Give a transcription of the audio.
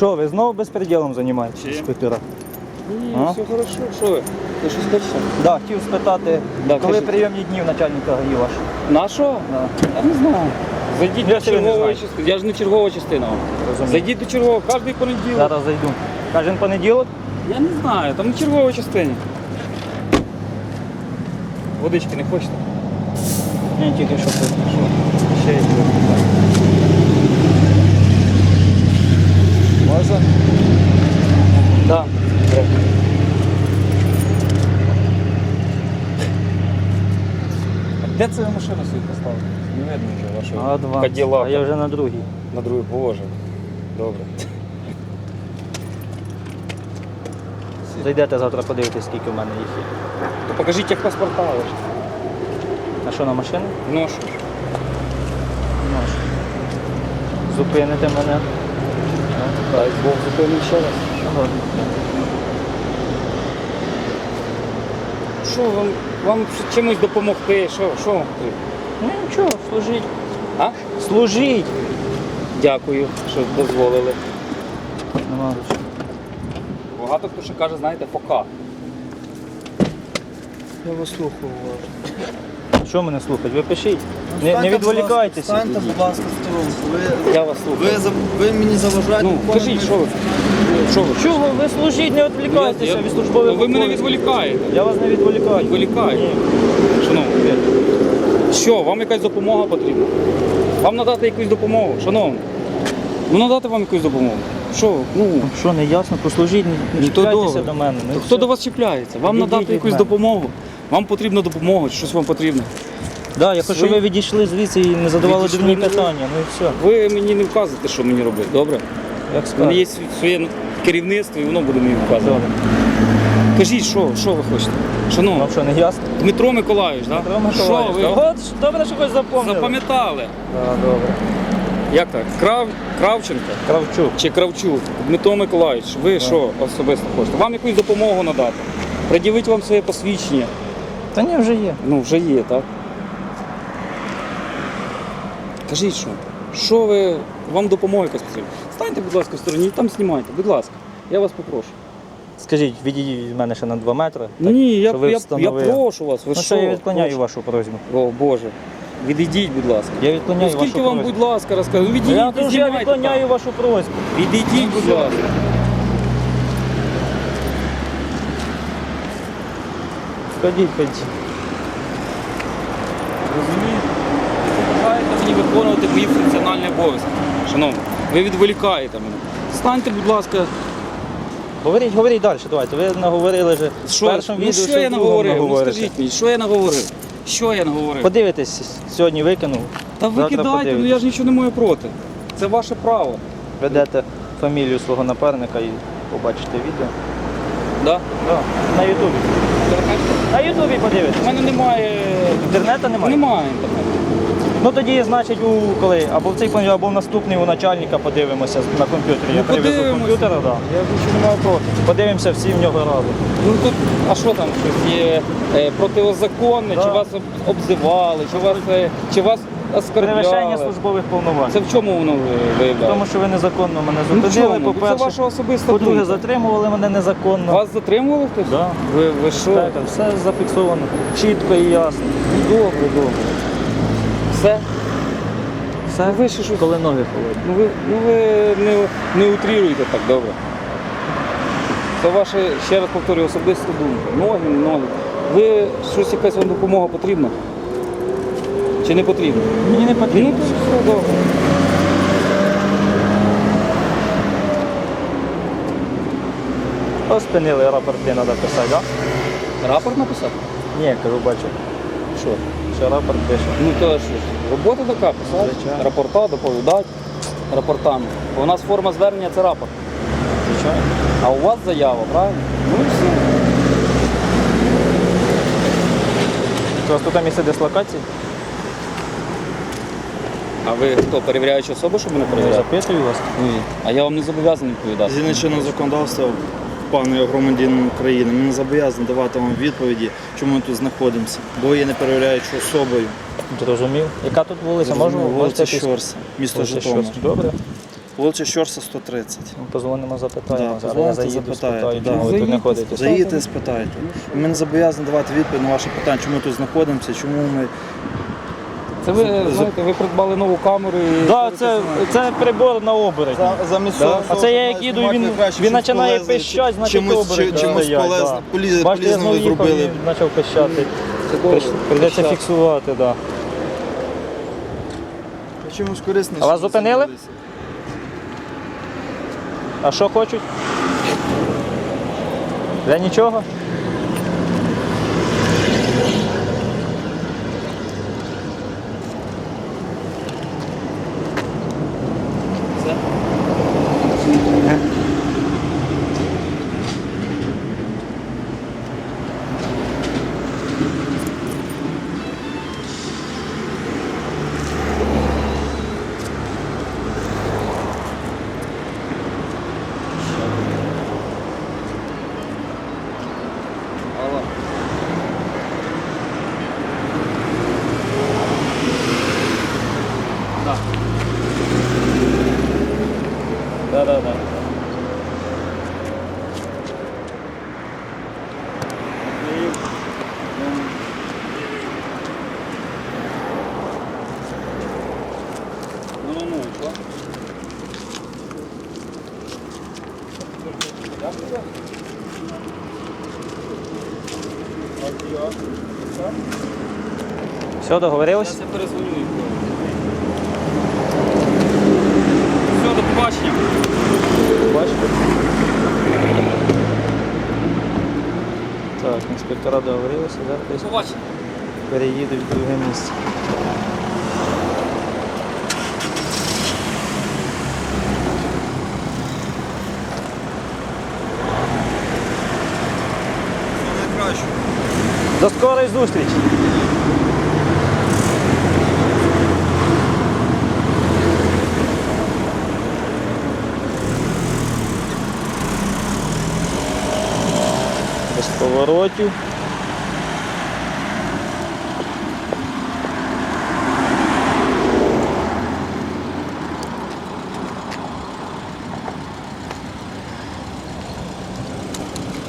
Що, ви знову безпреділом займаєтесь, Чи? інспектора? Ні, А? все хорошо. Що ви? Ви щось хочете? Да, хотів спитати, Да, коли кажіть. прийомні дні в начальника ГАІ ваш? Нашого? Да. Я не знаю. Зайдіть Я до не чергової знаю. частини. Я ж не чергова частина. Розумію. Зайдіть до чергового, кожен понеділок. Зараз зайду. Кожен понеділок? Я не знаю, там не чергова частині. Водички не хочете? Ні, тільки що прийшов. Ще є. Можна? Да. Де це ви машину свою поставили? Не видно вже вашого А два. Каділака. А я вже на другій. На другий боже. Добре. Зайдете завтра подивитесь, скільки в мене їх є. То покажіть, як паспорта ви ж. А що на машину? Ну ж. Ну. Зупините мене. Дай Бог зупинив ще раз. Ага. Що вам, вам чимось допомогти? Що, що вам потрібно? Ну нічого, служіть. А? Служіть! Дякую, що дозволили. Нема за що. Багато хто ще каже, знаєте, пока. Я вас слухаю уважно. Що мене слухать? Ви пишіть. Не, не відволікайтеся. Станьте, будь ласка, в. Ви, Я вас слухаю. ви, ви мені заважаєте. Ну, кажіть, що ви? Що ви? Чого? Ви служіть, не відволікайтеся від службових Ну, ви мене обов'язків. відволікаєте. Я вас не відволікаю. Відволікаєте. Шановний. Що, вам якась допомога потрібна? Вам надати якусь допомогу, шановний. Ну надати вам якусь допомогу. Що? Ну, Що, не ясно? Послужіть, не, Ну, то чіпляйтеся добре. до мене. Ну, і хто все. до вас чіпляється? Вам надати від якусь мене. допомогу. Вам потрібна допомога, чи щось вам потрібно. Да, я хочу, щоб ви відійшли звідси і не задавали Відійшли, ну, питання. Ну і все. Ви мені не вказуєте, що мені робити, добре? Як У мене є своє керівництво і воно буде мені вказувати. Добре. Кажіть, що, що ви хочете? Шановний, Вам що, не ясно? Дмитро Миколаївич, так? Дмитро Миколаївич. Що ви От, добре, що хоч запомнили. запам'ятали? Да, добре. Як так? Крав... Кравченко Кравчук. чи Кравчук? Дмитро Миколаївич, ви що особисто хочете? Вам якусь допомогу надати? Приділіть вам своє посвідчення. Та ні, вже є. Ну, вже є, так? Кажіть, що? Що ви, вам допомога якась потрібна? Станьте, будь ласка, в стороні і там знімайте, будь ласка. Я вас попрошу. Скажіть, відійдіть від мене ще на 2 метри. так, Ні, я, ви я, я прошу вас. Ви Ну що? я відклоняю Прошу. вашу просьбу. О, Боже. Відійдіть, будь ласка. Я Ну, відклоняю скільки вашу вам, просьбу. будь ласка, розказую? Ну, відійдіть, Я я відклоняю там. вашу просьбу. Відійдіть, будь ласка. Ходіть, ходіть. Розумієте? Ви бажаєте мені виконувати мої функціональні обов'язки. Шановні, ви відволікаєте мене. Станьте, будь ласка, Говоріть, говоріть далі, давайте. Ви наговорили вже в що, першому ну, відео, що я в наговорив? Ну, скажіть мені, що я наговорив? Що я наговорив? Подивитесь, сьогодні викинув. Та ви завтра кидайте, ну подивитесь. я ж нічого не маю проти. Це ваше право. Ведете фамілію свого напарника і побачите відео. Да? Да. На Ютубі. На Ютубі подивитися. У мене немає. Інтернету немає? Немає інтернету. Ну тоді, значить, у коли або в цей понеділок, або в наступний у начальника подивимося на комп'ютері. Я Ну, привезу подивимося. комп'ютера, да. я нічого не маю проти. Подивимося всі в нього разом. Ну тут, а що там щось є е, протизаконне, Да. чи вас об- обзивали, чи вас, е, чи вас Перевищення службових повноважень. Це в чому воно ви- виявляє? Тому що ви незаконно мене Ну, в зупинили, чому? Це по-перше. ваша особиста По-друге, думка. затримували мене незаконно. Вас затримували хтось? Да. Ви, ви що? Так, все зафіксовано. Чітко і ясно. Добре, добре. Все? Все, Ну, ви ще щось- коли ноги холодні. Ну ви, ну ви не, не утріруйте так добре. Це ваша, ще раз повторюю, особиста думка. Ноги, ноги. Ви щось якась вам допомога потрібна? Чи не потрібна? Мені не потрібно. то все добре. Спинили рапорти, треба писати, так? Рапорт написати? Ні, кажу, бачу. Що? Що рапорт пише. Ну то що ж, робота така, писати, Звичайно. рапорта, доповідати рапортами. Бо у нас форма звернення це рапорт. Звичайно. А у вас заява, правильно? Ну і все. У вас тут місце дислокації? А ви хто, перевіряючи особу, щоб мене Я перевіряти? запитую вас. Ні. А я вам не зобов'язаний відповідати. Згідно чинного законодавства, пане громадянин України, ми не зобов'язані давати вам відповіді, чому ми тут знаходимося, бо є не перевіряючою особою. Зрозумів. Яка тут вулиця? Можу? вулиця Щорса, місто Житомир. Добре. Вулиця Щорса 130. Ми Позвонимо, запитаємо. Да, Зараз я позвоните, заїду, запитаєте, спитаю, да. чому ви тут Заїдьте, знаходитесь. Заїдьте і спитайте. Ми не зобов'язані давати відповідь на ваше питання, чому ми тут знаходимося, чому ми. Це ви знаєте, ви придбали нову камеру і. Так, це, це прибор на оборотні. замість Да. А це я як їду, він, він починає пищати, значить чимось, чи- чимось стоять, полез, да. поліз, Бачите, я знову ви їхав, зробили. він почав пищати. Прийдеться фіксувати, так. Да. Чимось корисним. А вас зупинили? займалися. А що хочуть? Для нічого? Алло. Так, так, так. Ну, ну, ну, що? Все, договорились? Я перезвоню їм. Все, до побачення. Бачите? Так, інспектора договорилися, зараз десь До побачення. переїдуть в друге місце. Найкраще. До скорої зустрічі! Без поворотів.